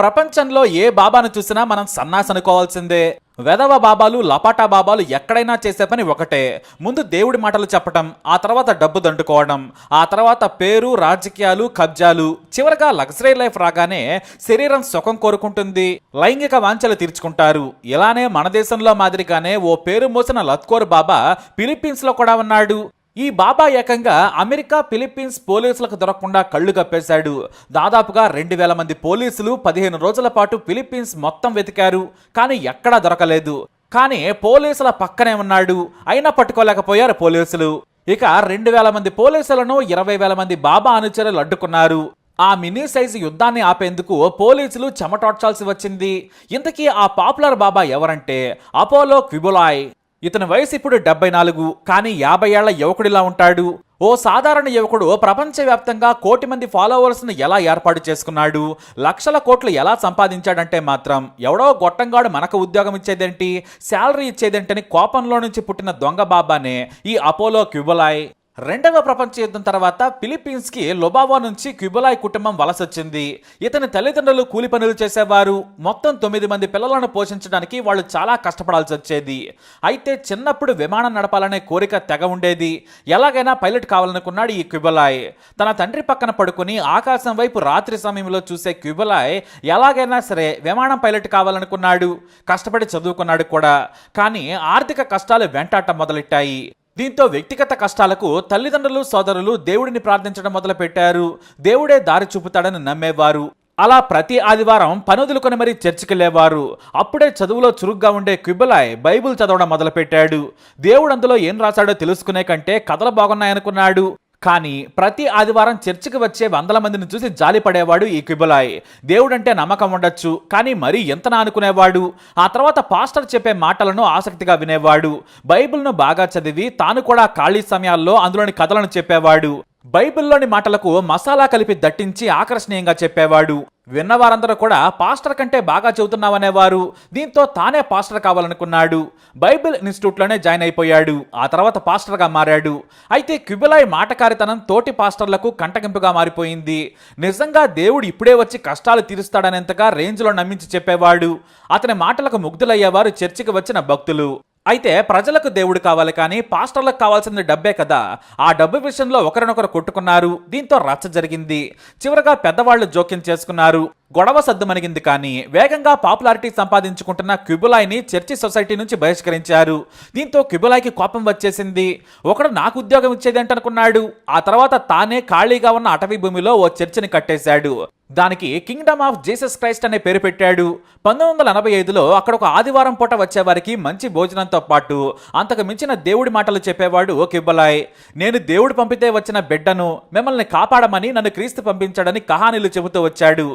ప్రపంచంలో ఏ బాబాను చూసినా మనం సన్నాసి అనుకోవాల్సిందే వెధవ బాబాలు లపాటా బాబాలు ఎక్కడైనా చేసే పని ఒకటే. ముందు దేవుడి మాటలు చెప్పటం ఆ తర్వాత డబ్బు దండుకోవడం ఆ తర్వాత పేరు రాజకీయాలు కబ్జాలు. చివరగా లగ్జరీ లైఫ్ రాగానే శరీరం సుఖం కోరుకుంటుంది. లైంగిక వాంఛలు తీర్చుకుంటారు. ఇలానే మన దేశంలో మాదిరిగానే ఓ పేరు మోసిన లత్కోర్ బాబా ఫిలిప్పీన్స్లో కూడా ఉన్నాడు. ఈ బాబా ఏకంగా అమెరికా ఫిలిప్పీన్స్ పోలీసులకు దొరకకుండా కళ్ళు కప్పేశాడు. దాదాపుగా రెండు వేల మంది పోలీసులు పదిహేను రోజుల పాటు ఫిలిప్పీన్స్ మొత్తం వెతికారు కానీ ఎక్కడా దొరకలేదు. కానీ పోలీసుల పక్కనే ఉన్నాడు. అయినా పట్టుకోలేకపోయారు పోలీసులు. ఇక రెండు వేల మంది పోలీసులను ఇరవై వేల మంది బాబా అనుచరులు అడ్డుకున్నారు. ఆ మినీ సైజు యుద్ధాన్ని ఆపేందుకు పోలీసులు చెమటోడ్చాల్సి వచ్చింది. ఇంతకీ ఆ పాపులర్ బాబా ఎవరంటే అపోలో క్విబులాయ్. ఇతని వయసు ఇప్పుడు డెబ్బై నాలుగు కానీ యాభై ఏళ్ళ యువకుడిలా ఉంటాడు. ఓ సాధారణ యువకుడు ప్రపంచవ్యాప్తంగా కోటి మంది ఫాలోవర్స్ను ఎలా ఏర్పాటు చేసుకున్నాడు? లక్షల కోట్లు ఎలా సంపాదించాడంటే మాత్రం ఎవడో గొట్టంగాడు మనకు ఉద్యోగం ఇచ్చేదేంటి శాలరీ ఇచ్చేదేంటని కోపంలో నుంచి పుట్టిన దొంగ బాబానే ఈ అపోలో క్యుబలాయ్. రెండవ ప్రపంచ యుద్ధం తర్వాత ఫిలిప్పీన్స్కి లొబావా నుంచి క్యుబలాయ్ కుటుంబం వలసొచ్చింది. ఇతని తల్లిదండ్రులు కూలి పనులు చేసేవారు. మొత్తం తొమ్మిది మంది పిల్లలను పోషించడానికి వాళ్ళు చాలా కష్టపడాల్సి వచ్చేది. అయితే చిన్నప్పుడు విమానం నడపాలనే కోరిక తెగ ఉండేది. ఎలాగైనా పైలట్ కావాలనుకున్నాడు ఈ క్యుబలాయ్. తన తండ్రి పక్కన పడుకుని ఆకాశం వైపు రాత్రి సమయంలో చూసే క్యుబలాయ్ ఎలాగైనా సరే విమానం పైలట్ కావాలనుకున్నాడు. కష్టపడి చదువుకున్నాడు కూడా. కానీ ఆర్థిక కష్టాలు వెంటాట మొదలెట్టాయి. దీంతో వ్యక్తిగత కష్టాలకు తల్లిదండ్రులు సోదరులు దేవుడిని ప్రార్థించడం మొదలుపెట్టారు. దేవుడే దారి చూపుతాడని నమ్మేవారు. అలా ప్రతి ఆదివారం పనుదులుకొని మరీ చర్చికెళ్ళేవారు అప్పుడే చదువులో చురుగ్గా ఉండే క్విబలాయ్ బైబిల్ చదవడం మొదలుపెట్టాడు. దేవుడు అందులో ఏం రాశాడో తెలుసుకునే కంటే కథలు బాగున్నాయనుకున్నాడు. కానీ ప్రతి ఆదివారం చర్చికి వచ్చే వందల మందిని చూసి జాలి పడేవాడు ఈ కిబులాయ్. దేవుడంటే నమ్మకం ఉండొచ్చు కానీ మరీ ఎంతనా అనుకునేవాడు ఆ తర్వాత పాస్టర్ చెప్పే మాటలను ఆసక్తిగా వినేవాడు. బైబిల్ను బాగా చదివి తాను కూడా ఖాళీ సమయాల్లో అందులోని కథలను చెప్పేవాడు. బైబిల్లోని మాటలకు మసాలా కలిపి దట్టించి ఆకర్షణీయంగా చెప్పేవాడు. విన్నవారందరూ కూడా పాస్టర్ కంటే బాగా చెబుతున్నావనేవారు దీంతో తానే పాస్టర్ కావాలనుకున్నాడు. బైబిల్ ఇన్స్టిట్యూట్లోనే జాయిన్ అయిపోయాడు. ఆ తర్వాత పాస్టర్గా మారాడు. అయితే క్యుబిలాయ్ మాటకారితనం తోటి పాస్టర్లకు కంటగింపుగా మారిపోయింది. నిజంగా దేవుడు ఇప్పుడే వచ్చి కష్టాలు తీరుస్తాడనేంతగా రేంజ్లో నమ్మించి చెప్పేవాడు. అతని మాటలకు ముగ్ధులయ్యేవారు చర్చికి వచ్చిన భక్తులు. అయితే ప్రజలకు దేవుడు కావాలి కానీ పాస్టర్లకు కావాల్సింది డబ్బే కదా. ఆ డబ్బు విషయంలో ఒకరినొకరు కొట్టుకున్నారు. దీంతో రచ్చ జరిగింది. చివరగా పెద్దవాళ్ళు జోక్యం చేసుకున్నారు. గొడవ సద్దుమణిగింది కానీ వేగంగా పాపులారిటీ సంపాదించుకుంటున్న క్యుబులాయ్ని చర్చి సొసైటీ నుంచి బహిష్కరించారు. దీంతో క్యుబులాయ్కి కోపం వచ్చేసింది. ఒకడు నాకు ఉద్యోగం ఇచ్చేదేంటనుకున్నాడు. ఆ తర్వాత తానే ఖాళీగా ఉన్న అటవీ భూమిలో ఓ చర్చిని కట్టేశాడు. దానికి కింగ్డమ్ ఆఫ్ జీసస్ క్రైస్ట్ అనే పేరు పెట్టాడు. పంతొమ్మిది వందల ఎనభై ఐదులో అక్కడ ఒక ఆదివారం పూట వచ్చేవారికి మంచి భోజనంతో పాటు అంతకు మించిన దేవుడి మాటలు చెప్పేవాడు కిబ్బలాయ్ నేను దేవుడు పంపితే వచ్చిన బిడ్డను మిమ్మల్ని కాపాడమని నన్ను క్రీస్తు పంపించాడని కహానీలు చెబుతూ వచ్చాడు.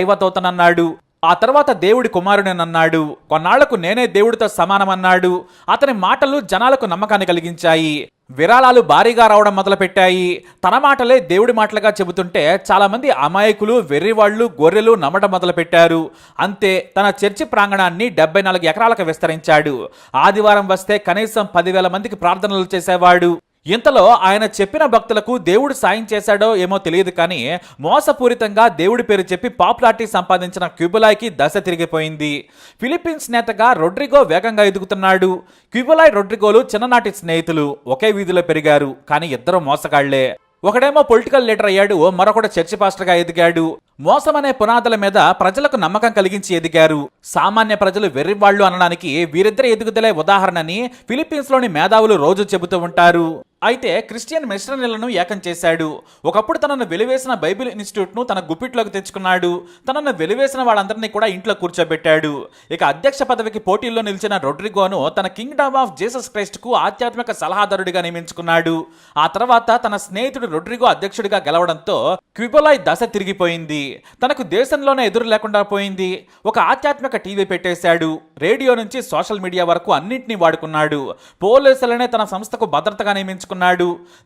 దైవదూతనన్నాడు. ఆ తర్వాత దేవుడి కుమారుడనన్నాడు కొన్నాళ్ళకు నేనే దేవుడితో సమానమన్నాడు. అతని మాటలు జనాలకు నమ్మకాన్ని కలిగించాయి. విరాళాలు భారీగా రావడం మొదలుపెట్టాయి. తన మాటలే దేవుడి మాటలుగా చెబుతుంటే చాలామంది అమాయకులు వెర్రివాళ్ళు గొర్రెలు నమ్మడం మొదలుపెట్టారు. అంతే తన చర్చి ప్రాంగణాన్ని డెబ్బై నాలుగు ఎకరాలకు విస్తరించాడు. ఆదివారం వస్తే కనీసం పదివేల మందికి ప్రార్థనలు చేసేవాడు. ఇంతలో ఆయన చెప్పిన భక్తులకు దేవుడు సాయం చేశాడో ఏమో తెలియదు కానీ మోసపూరితంగా దేవుడి పేరు చెప్పి పాపులారిటీ సంపాదించిన క్యూబులాయ్కి దశ తిరిగిపోయింది. ఫిలిప్పీన్స్ నేతగా రొడ్రిగో వేగంగా ఎదుగుతున్నాడు. క్యూబులాయ్ రొడ్రిగోలు చిన్ననాటి స్నేహితులు ఒకే వీధిలో పెరిగారు కానీ ఇద్దరు మోసగాళ్ళే. ఒకడేమో పొలిటికల్ లీడర్ అయ్యాడు మరొకడు చర్చి పాస్టర్గా ఎదిగాడు. మోసం అనే పునాదుల మీద ప్రజలకు నమ్మకం కలిగించి ఎదిగారు. సామాన్య ప్రజలు వెర్రివాళ్ళు అనడానికి వీరిద్దరి ఎదుగుదలే ఉదాహరణని ఫిలిప్పీన్స్లోని మేధావులు రోజు చెబుతూ ఉంటారు. అయితే క్రిస్టియన్ మిషనరీలను ఏకం చేశాడు. ఒకప్పుడు తనను వెలివేసిన బైబిల్ ఇన్స్టిట్యూట్ను తన గుప్పిట్లోకి తెచ్చుకున్నాడు. తనను వెలివేసిన వాళ్ళందరినీ కూడా ఇంట్లో కూర్చోబెట్టాడు. ఇక అధ్యక్ష పదవికి పోటీల్లో నిలిచిన రొడ్రిగోను తన కింగ్డమ్ ఆఫ్ జీసస్ క్రైస్ట్కు ఆధ్యాత్మిక సలహాదారుడిగా నియమించుకున్నాడు. ఆ తర్వాత తన స్నేహితుడు రొడ్రిగో అధ్యక్షుడిగా గెలవడంతో క్విబొలాయ్ దశ తిరిగిపోయింది. తనకు దేశంలోనే ఎదురు లేకుండా పోయింది. ఒక ఆధ్యాత్మిక టీవీ పెట్టేశాడు. రేడియో నుంచి సోషల్ మీడియా వరకు అన్నింటినీ వాడుకున్నాడు. పోలీసులనే తన సంస్థకు భద్రతగా నియమించుకున్నాడు.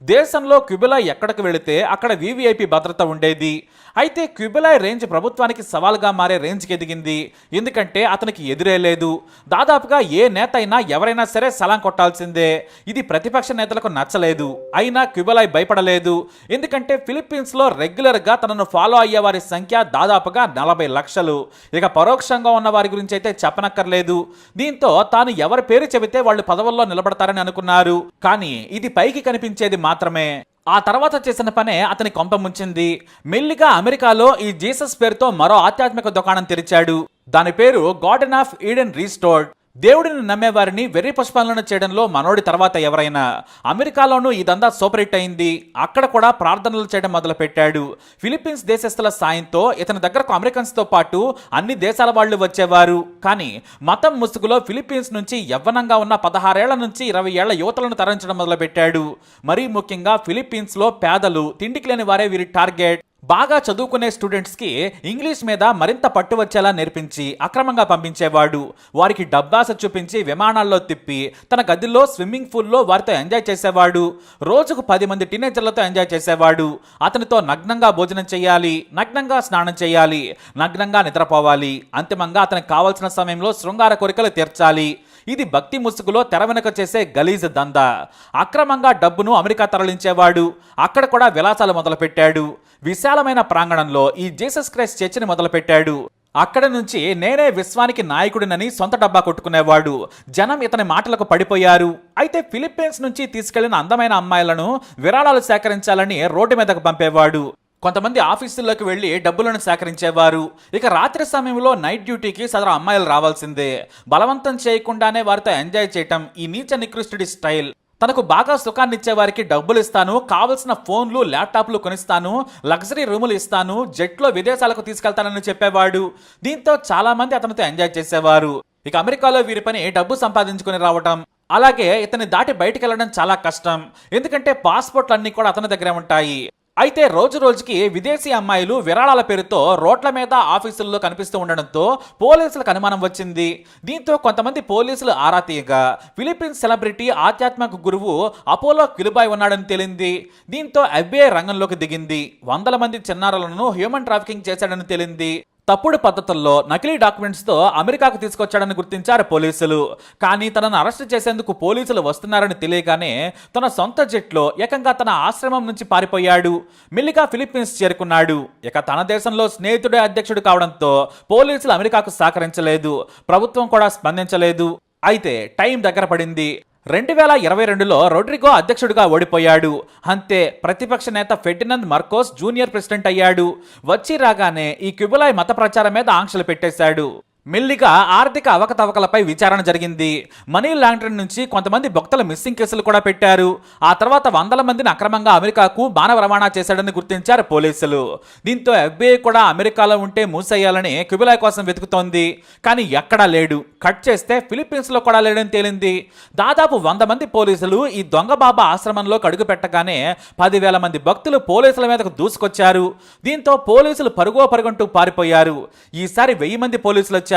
దేశంలో క్యుబులా ఎక్కడికి వెళితే అక్కడ వీవీఐపీ భద్రత ఉండేది. అయితే క్యుబెలాయ్ రేంజ్ ప్రభుత్వానికి సవాల్గా మారే రేంజ్కి ఎదిగింది. ఎందుకంటే అతనికి ఎదురే లేదు. దాదాపుగా ఏ నేత అయినా ఎవరైనా సరే సలాం కొట్టాల్సిందే. ఇది ప్రతిపక్ష నేతలకు నచ్చలేదు. అయినా క్యుబెలాయ్ భయపడలేదు. ఎందుకంటే ఫిలిప్పీన్స్లో రెగ్యులర్గా తనను ఫాలో అయ్యే వారి సంఖ్య దాదాపుగా నలభై లక్షలు. ఇక పరోక్షంగా ఉన్న వారి గురించి అయితే చెప్పనక్కర్లేదు. దీంతో తాను ఎవరి పేరు చెబితే వాళ్ళు పదవుల్లో నిలబడతారని అనుకున్నారు. కానీ ఇది పైకి కనిపించేది మాత్రమే. ఆ తర్వాత చేసిన పనే అతని కొంప ముంచింది. మెల్లిగా అమెరికాలో ఈ జీసస్ పేరుతో మరో ఆధ్యాత్మిక దుకాణం తెరిచాడు. దాని పేరు గార్డెన్ ఆఫ్ ఈడెన్ రీస్టోర్డ్. దేవుడిని నమ్మేవారిని వెర్రి పుష్పాలను చేయడంలో మనోడి తర్వాత ఎవరైనా? అమెరికాలోనూ ఇదంతా సూపర్ హిట్ అయింది. అక్కడ కూడా ప్రార్థనలు చేయడం మొదలుపెట్టాడు. ఫిలిప్పీన్స్ దేశస్థుల సాయంతో ఇతని దగ్గరకు అమెరికన్స్తో పాటు అన్ని దేశాల వాళ్ళు వచ్చేవారు. కానీ మతం ముసుగులో ఫిలిప్పీన్స్ నుంచి యవ్వనంగా ఉన్న పదహారేళ్ళ నుంచి ఇరవై ఏళ్ళ యువతలను తరించడం మొదలుపెట్టాడు. మరీ ముఖ్యంగా ఫిలిప్పీన్స్లో పేదలు తిండికి లేని వారే వీరి టార్గెట్. బాగా చదువుకునే స్టూడెంట్స్కి ఇంగ్లీష్ మీద మరింత పట్టు వచ్చేలా నేర్పించి అక్రమంగా పంపించేవాడు. వారికి డబ్బాస చూపించి విమానాల్లో తిప్పి తన గదిలో స్విమ్మింగ్ పూల్లో వారితో ఎంజాయ్ చేసేవాడు. రోజుకు పది మంది టీనేజర్లతో ఎంజాయ్ చేసేవాడు. అతనితో నగ్నంగా భోజనం చేయాలి నగ్నంగా స్నానం చేయాలి నగ్నంగా నిద్రపోవాలి. అంతిమంగా అతనికి కావాల్సిన సమయంలో శృంగార కోరికలు తీర్చాలి. ఇది భక్తి ముసుగులో తెర వెనుక చేసే గలీజ్ దందా. అక్రమంగా డబ్బును అమెరికా తరలించేవాడు అక్కడ కూడా విలాసాలు మొదలుపెట్టాడు. విశాలమైన ప్రాంగణంలో ఈ జీసస్ క్రైస్ట్ చర్చిని మొదలుపెట్టాడు. అక్కడ నుంచి నేనే విశ్వానికి నాయకుడినని సొంత డబ్బా కొట్టుకునేవాడు. జనం ఇతని మాటలకు పడిపోయారు. అయితే ఫిలిప్పీన్స్ నుంచి తీసుకెళ్ళిన అందమైన అమ్మాయిలను విరాళాలు సేకరించాలని రోడ్డు మీదకు పంపేవాడు. కొంతమంది ఆఫీసుల్లోకి వెళ్ళి డబ్బులను సేకరించేవారు. ఇక రాత్రి సమయంలో నైట్ డ్యూటీకి సదరు అమ్మాయిలు రావాల్సిందే. బలవంతం చేయకుండానే వారితో ఎంజాయ్ చేయటం ఈ నీచ నికృష్టుడి స్టైల్. తనకు బాగా సుఖాన్ని వారికి డబ్బులు ఇస్తాను కావలసిన ఫోన్లు ల్యాప్టాప్లు కొనిస్తాను లగ్జరీ రూములు ఇస్తాను జెట్లో విదేశాలకు తీసుకెళ్తానని చెప్పేవాడు. దీంతో చాలా మంది అతనితో ఎంజాయ్ చేసేవారు. ఇక అమెరికాలో వీరి పని డబ్బు సంపాదించుకుని రావటం. అలాగే ఇతన్ని దాటి బయటికి వెళ్ళడం చాలా కష్టం. ఎందుకంటే పాస్పోర్ట్లు అన్ని కూడా అతని దగ్గరే ఉంటాయి. అయితే రోజు రోజుకి విదేశీ అమ్మాయిలు విరాళాల పేరుతో రోడ్ల మీద ఆఫీసుల్లో కనిపిస్తూ ఉండడంతో పోలీసులకు అనుమానం వచ్చింది. దీంతో కొంతమంది పోలీసులు ఆరా తీయగా ఫిలిప్పీన్స్ సెలబ్రిటీ ఆధ్యాత్మిక గురువు అపోలో కిలుబాయ్ ఉన్నాడని తేలింది. దీంతో ఎఫ్బిఐ రంగంలోకి దిగింది. వందల మంది చిన్నారులను హ్యూమన్ ట్రాఫికింగ్ చేశాడని తేలింది. తప్పుడు పద్ధతుల్లో నకిలీ డాక్యుమెంట్స్తో అమెరికాకు తీసుకొచ్చాడని గుర్తించారు పోలీసులు. కానీ తనను అరెస్ట్ చేసేందుకు పోలీసులు వస్తున్నారని తెలియగానే తన సొంత జెట్లో ఏకంగా తన ఆశ్రమం నుంచి పారిపోయాడు. మెల్లిగా ఫిలిప్పీన్స్ చేరుకున్నాడు. ఇక తన దేశంలో స్నేహితుడే అధ్యక్షుడు కావడంతో పోలీసులు అమెరికాకు సహకరించలేదు. ప్రభుత్వం కూడా స్పందించలేదు. అయితే టైం దగ్గర పడింది. రెండు వేల ఇరవై రెండులో రొడ్రిగో అధ్యక్షుడిగా ఓడిపోయాడు. అంతే ప్రతిపక్ష నేత ఫెర్డినంద్ మర్కోస్ జూనియర్ ప్రెసిడెంట్ అయ్యాడు. వచ్చి రాగానే ఈ క్యుబులాయ్ మత ప్రచారం మీద ఆంక్షలు పెట్టేశాడు. మెల్లిగా ఆర్థిక అవకతవకలపై విచారణ జరిగింది. మనీ లాండరింగ్ నుంచి కొంతమంది భక్తుల మిస్సింగ్ కేసులు కూడా పెట్టారు. ఆ తర్వాత వందల మందిని అక్రమంగా అమెరికాకు మానవ రవాణా చేశాడని గుర్తించారు పోలీసులు. దీంతో ఎఫ్బిఐ కూడా అమెరికాలో ఉంటే మూసేయాలని క్యుబిలాయ్ కోసం వెతుకుతోంది. కానీ ఎక్కడా లేడు. కట్ చేస్తే ఫిలిప్పీన్స్లో కూడా లేడని తేలింది. దాదాపు వంద మంది పోలీసులు ఈ దొంగ బాబా ఆశ్రమంలో కడుగు పెట్టగానే పదివేల మంది భక్తులు పోలీసుల మీదకు దూసుకొచ్చారు. దీంతో పోలీసులు పరుగో పరుగంటూ పారిపోయారు. ఈసారి వెయ్యి మంది పోలీసులు వచ్చారు.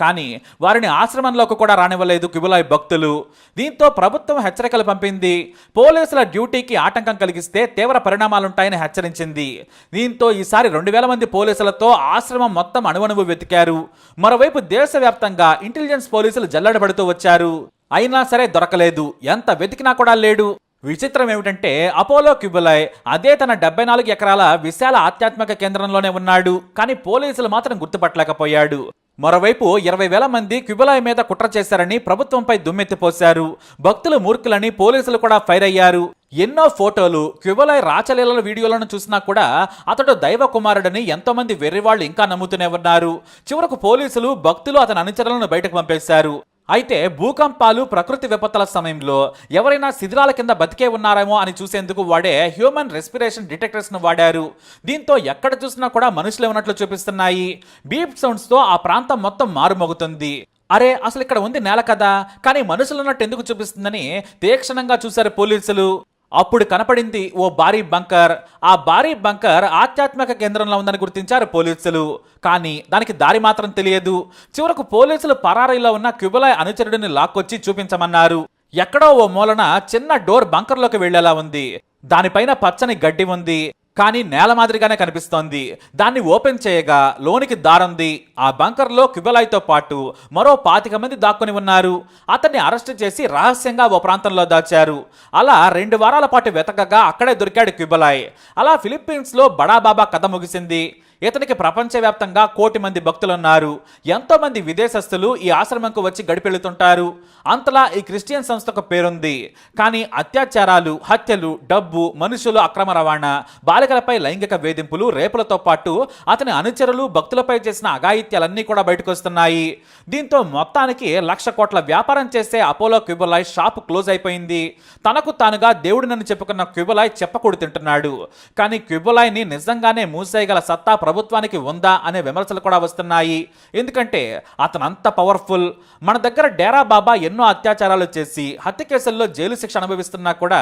కానీ వారిని ఆశ్రమంలోకి కూడా రానివ్వలేదు కిబులాయ్ భక్తులు. దీంతో ప్రభుత్వం హెచ్చరికలు పంపింది. పోలీసుల డ్యూటీకి ఆటంకం కలిగిస్తే తీవ్ర పరిణామాలుంటాయని హెచ్చరించింది. దీంతో ఈసారి రెండు వేల మంది పోలీసులతో ఆశ్రమం మొత్తం అణువణువు వెతికారు. మరోవైపు దేశవ్యాప్తంగా ఇంటెలిజెన్స్ పోలీసులు జల్లడబడుతూ వచ్చారు. అయినా సరే దొరకలేదు. ఎంత వెతికినా కూడా లేడు. విచిత్రం ఏమిటంటే అపోలో క్యుబులై అదే తన డెబ్బై నాలుగు ఎకరాల విశాల ఆధ్యాత్మిక కేంద్రంలోనే ఉన్నాడు. కానీ పోలీసులు మాత్రం గుర్తుపట్టలేకపోయాడు. మరోవైపు ఇరవై వేల మంది క్యుబలాయ్ మీద కుట్ర చేశారని ప్రభుత్వంపై దుమ్మెత్తిపోశారు. భక్తులు మూర్ఖులని పోలీసులు కూడా ఫైర్ అయ్యారు. ఎన్నో ఫోటోలు క్యుబలాయ్ రాచలీలల వీడియోలను చూసినా కూడా అతడు దైవ కుమారుడని ఎంతోమంది వెర్రివాళ్ళు ఇంకా నమ్ముతూనే ఉన్నారు. చివరకు పోలీసులు భక్తులు అతని అనుచరులను బయటకు పంపేశారు. అయితే భూకంపాలు ప్రకృతి విపత్తుల సమయంలో ఎవరైనా శిథిరాల కింద బతికే ఉన్నారేమో అని చూసేందుకు వాడే హ్యూమన్ రెస్పిరేషన్ డిటెక్టర్స్ను వాడారు. దీంతో ఎక్కడ చూసినా కూడా మనుషులే ఉన్నట్లు చూపిస్తున్నాయి. బీప్ సౌండ్స్తో ఆ ప్రాంతం మొత్తం మారుమోగుతుంది. అరే అసలు ఇక్కడ ఉంది నేల కదా? కానీ మనుషులు ఉన్నట్టు ఎందుకు చూపిస్తుందని తీక్షణంగా చూశారు పోలీసులు. అప్పుడు కనపడింది ఓ భారీ బంకర్. ఆ భారీ బంకర్ ఆధ్యాత్మిక కేంద్రంలో ఉందని గుర్తించారు పోలీసులు. కానీ దానికి దారి మాత్రం తెలియదు. చివరకు పోలీసులు పరారీలో ఉన్న క్యుబలాయ్ అనుచరుడిని లాక్కొచ్చి చూపించమన్నారు. ఎక్కడో ఓ మూలన చిన్న డోర్ బంకర్లోకి వెళ్ళేలా ఉంది. దానిపైన పచ్చని గడ్డి ఉంది. కానీ నేల మాదిరిగానే కనిపిస్తోంది. దాన్ని ఓపెన్ చేయగా లోనికి దారంది ఆ బంకర్లో క్యుబెలాయ్తో పాటు మరో పాతిక మంది దాక్కుని ఉన్నారు. అతన్ని అరెస్ట్ చేసి రహస్యంగా ఓ ప్రాంతంలో దాచారు. అలా రెండు వారాల పాటు వెతకగా అక్కడే దొరికాడు క్యుబెలాయ్ అలా ఫిలిప్పీన్స్లో బడాబాబా కథ ముగిసింది. ఇతనికి ప్రపంచవ్యాప్తంగా కోటి మంది భక్తులున్నారు. ఎంతో మంది విదేశస్తులు ఈ ఆశ్రమంకు వచ్చి గడిపెళ్తుంటారు. అంతలా ఈ క్రిస్టియన్ సంస్థకు పేరుంది. కానీ అత్యాచారాలు హత్యలు డబ్బు మనుషులు అక్రమ రవాణా బాలికలపై లైంగిక వేధింపులు రేపులతో పాటు అతని అనుచరులు భక్తులపై చేసిన అఘాయిత్యాలన్నీ కూడా బయటకొస్తున్నాయి దీంతో మొత్తానికి లక్ష కోట్ల వ్యాపారం చేసే అపోలో క్యూబలాయ్ షాప్ క్లోజ్ అయిపోయింది. తనకు తానుగా దేవుడినని చెప్పుకున్న క్యూబలాయ్ చెప్పకూడు తింటున్నాడు. కానీ క్యూబలాయ్ని నిజంగానే మూసేయగల సత్తా ప్రభుత్వానికి ఉందా అనే విమర్శలు కూడా వస్తున్నాయి. ఎందుకంటే అతనంత పవర్ఫుల్. మన దగ్గర డేరా బాబా ఎన్నో అత్యాచారాలు చేసి హత్య కేసుల్లో జైలు శిక్ష అనుభవిస్తున్నా కూడా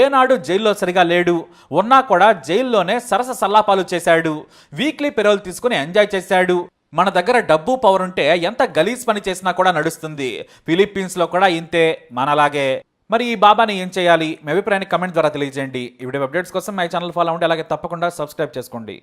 ఏనాడు జైల్లో సరిగా లేడు. ఉన్నా కూడా జైల్లోనే సరస సల్లాపాలు చేశాడు. వీక్లీ పెరోల్ తీసుకుని ఎంజాయ్ చేశాడు. మన దగ్గర డబ్బు పవర్ ఉంటే ఎంత గలీజ్ పని చేసినా కూడా నడుస్తుంది. ఫిలిప్పీన్స్లో కూడా ఇంతే మనలాగే. మరి ఈ బాబాని ఏం చేయాలి? మీ అభిప్రాయాన్ని కమెంట్ ద్వారా తెలియజేయండి. ఈ వీడియో అప్డేట్స్ కోసం మై ఛానల్ ఫాలో అవ్వండి. అలాగే తప్పకుండా సబ్స్క్రైబ్ చేసుకోండి.